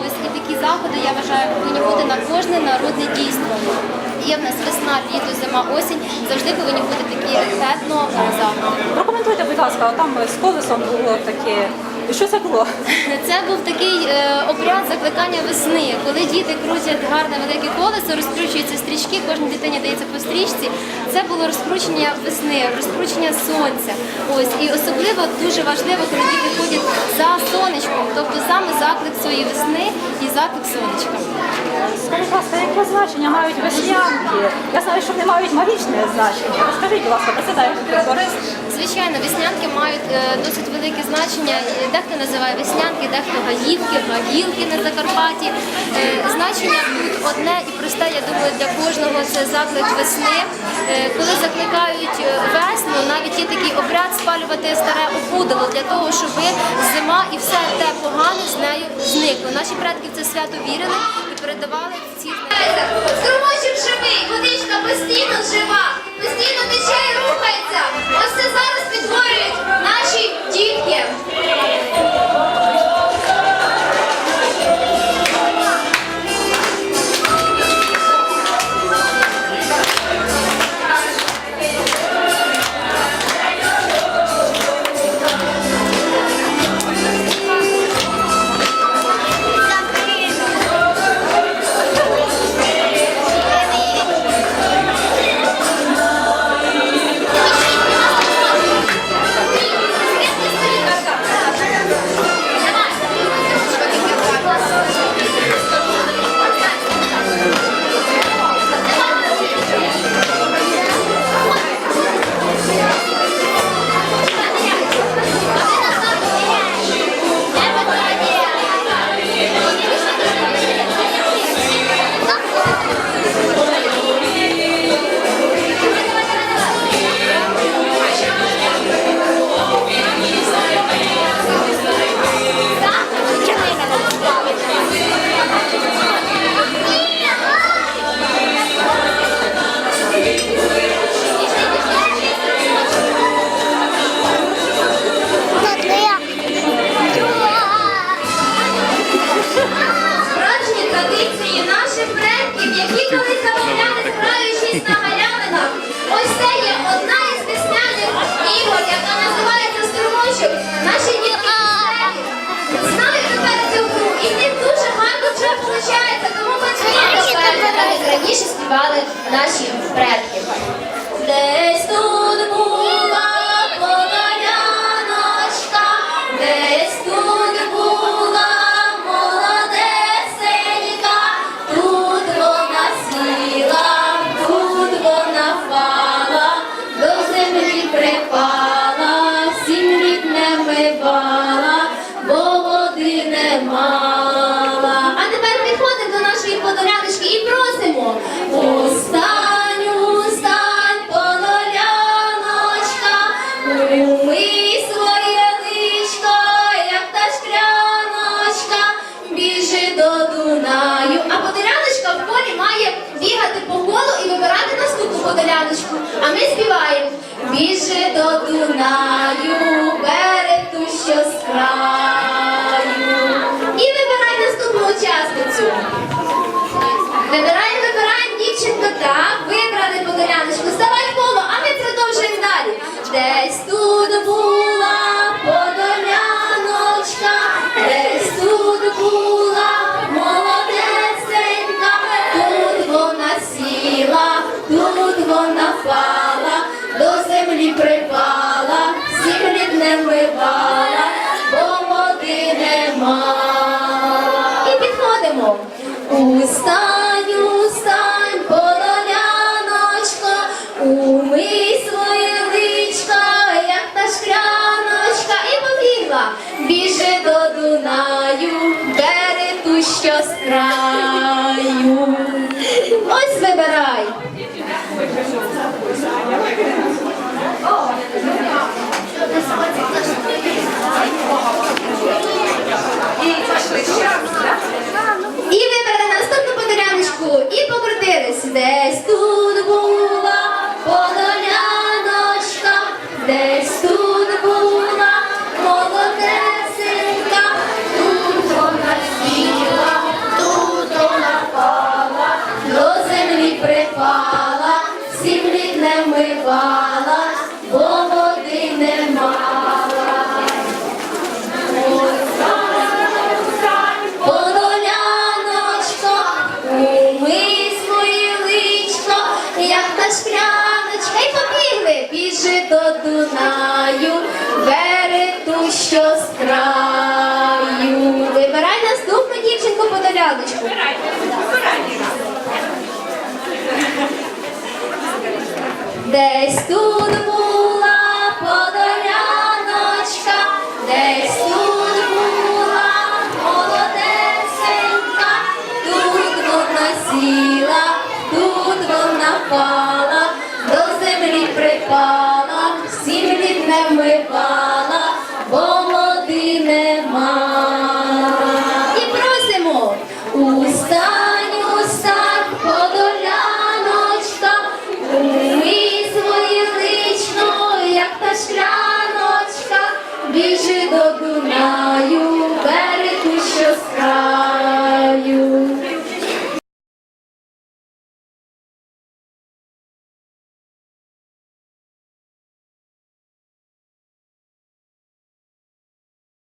Ось і такі заходи, я вважаю, повинні бути на кожне народне дійство. Є в нас весна, літо, зима, осінь. Завжди повинні бути такі етно заходи. Прокоментуйте, будь ласка, там з колесом було таке. Що це було? Це був такий е, обряд закликання весни, коли діти крутять гарне велике колесо, розкручуються стрічки, кожній дитині дається по стрічці. Це було розкручення весни, розкручення сонця. Ось і особливо дуже важливо, коли діти ходять за сонечком, тобто саме заклик своєї весни і заклик сонечка. Скажіть, будь ласка, яке значення мають веснянки? Я знаю, що вони мають магічне значення. Розкажіть, будь ласка, про це дай користь. Звичайно, веснянки мають е, досить велике значення. Е, Дехто називає веснянки, дехто гаївки, гагілки на Закарпатті. Е, Значення тут одне і просте, я думаю, для кожного це заклик весни. Е, Коли закликають е, весну, навіть є такий обряд спалювати старе опудало для того, щоб зима і все те погане з нею зникло. Наші предки в це свято вірили і передавали ці знання. Живий, водичка постійно жива, постійно які колись замовляли, граючись на галявинах. Ось це є одна із весняних ігор, яка називається струмочок. Наші дітки знають тепер цю гру, і в них дуже гарно вже виходить, тому батьки навіть раніше співали наші предки. Десь тут покрутились. Десь що з краю. Вибирай наступну дівчинку подоляночку. Вибирай. Десь тут.